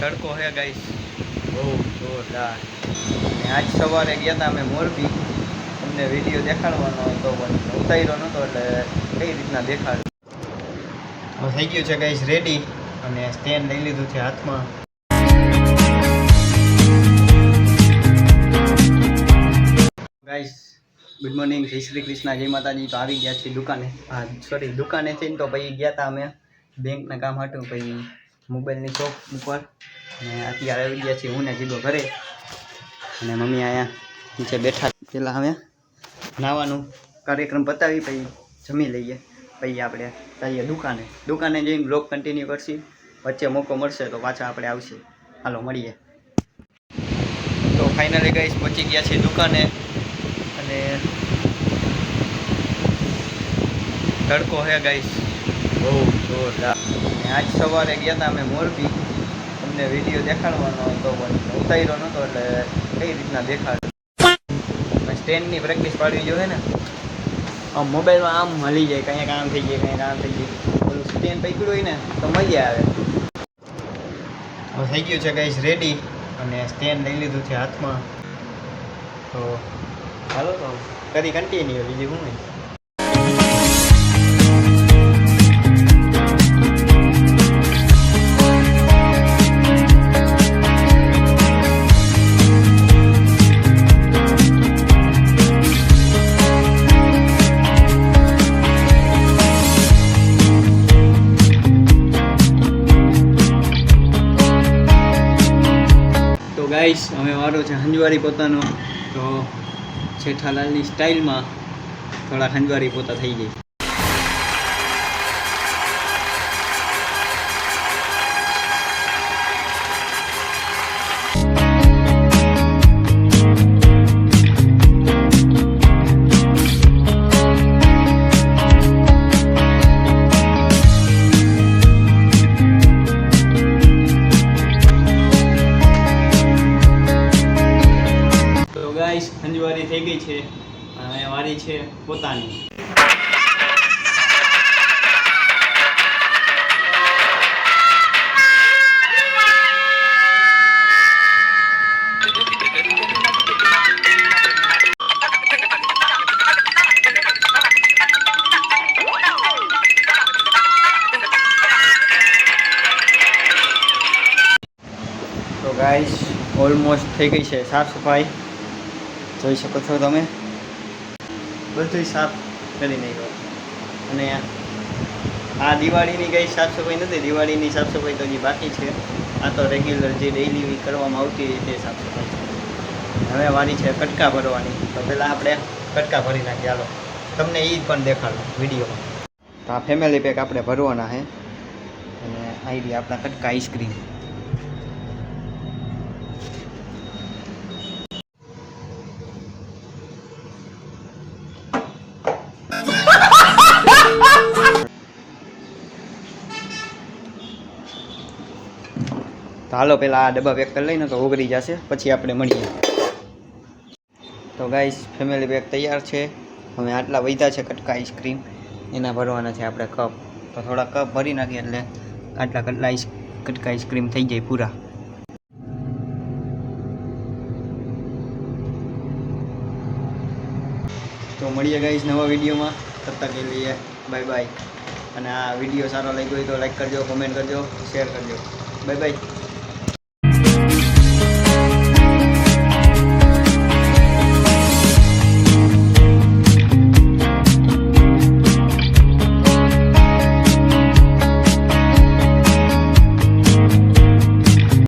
તડકો હે ગાઈસ બહુ જોરદાર. આજ સવારે ગયા હતા અમે મોરબી. અમને વીડિયો દેખાડવાનો હતો, પણ ઉતાર્યો નહોતો, એટલે કઈ રીતના દેખાડ્યું? થઈ ગયું છે ગાઈસ રેડી અને સ્ટેન્ડ લઈ લીધું છે હાથમાં. ગાઈસ ગુડ મોર્નિંગ જય શ્રી કૃષ્ણ. જય માતાજી. તો આવી ગયા છીએ દુકાને. હા સોરી દુકાને થઈને તો પછી ગયા હતા અમે. બેંકના કામ હતું, પછી મોબાઈલની શોપ ઉપર અને અત્યારે આવી ગયા છીએ હું ને જીગો ઘરે. અને મમ્મી અહીંયા નીચે બેઠા પેલા હવે નાવાનું કાર્યક્રમ પતાવી, પછી જમી લઈએ. પછી આપણે જઈએ દુકાને. દુકાને જઈને બ્લોગ કન્ટિન્યુ કરશી. વચ્ચે મોકો મળશે તો પાછા આપણે આવશે. હાલો, મળીએ. તો ફાઇનલી ગઈ પહોંચી ગયા છીએ દુકાને. અને તડકો હે ગાઈસ બહુ જોરદાર. આજ સવારે ગયા હતા અમે મોરબી. અમને વીડિયો દેખાડવાનો હતો, પણ ઉતાર્યો નહોતો, એટલે કઈ રીતના દેખાડ સ્ટેન્ડની પ્રેક્ટિસ પાડવી જોઈએ ને. આમ મોબાઈલમાં આમ હલી જાય કંઈક આમ થઈ જાય કંઈક આમ થઈ જાય બધું સ્ટેન્ડ પકડ્યું હોય ને, તો મજા આવે. થઈ ગયું છે ગાઈસ રેડી અને સ્ટેન્ડ લઈ લીધું છે હાથમાં. તો હાલો તો કરી કન્ટિન્યુ બીજું હોય ગાઈસ અમે વારો છે હંજવારી પોતાનો. તો જેઠાલાલની સ્ટાઇલમાં થોડા હંજવારી પોતા થઈ જાય થઈ ગઈ છે અને વારી છે પોતાની. ગાઈસ ઓલમોસ્ટ થઈ ગઈ છે સાફ સફાઈ. જોઈ શકો છો તમે. બધું સાફ કરી નાખ્યો. અને આ દિવાળીની કંઈ સાફ સફાઈ નથી, દિવાળીની સાફ સફાઈ તો હજી બાકી છે. આ તો રેગ્યુલર જે ડેઈલી કરવામાં આવતી તે સાફ છે. હવે વારી છે કટકા ભરવાની. તો પહેલાં આપણે કટકા ભરી નાખીએ. હાલો, તમને એ પણ દેખાડો વિડીયોમાં. તો આ ફેમિલી પેક આપણે ભરવાના છે. અને આવી આપણા કટકા આઈસ્ક્રીમ તો હાલો પહેલાં આ ડબ્બા પેક કરી લઈને તો ઓગળી જશે, પછી આપણે મળીએ. તો ગાઈસ ફેમિલી પેક તૈયાર છે. હવે આટલા વૈધા છે કટકા આઈસ્ક્રીમ એના ભરવાના છે આપણે કપ તો થોડા કપ ભરી નાખીએ એટલે આટલા કટલા આઈસ કટકા આઈસ્ક્રીમ થઈ જાય પૂરા. તો મળીએ ગાઈસ નવા વિડીયોમાં. તબ કે લઈએ. બાય બાય અને આ વીડિયો સારો લાગ્યો હોય તો લાઈક કરજો કોમેન્ટ કરજો શેર કરજો. Bye bye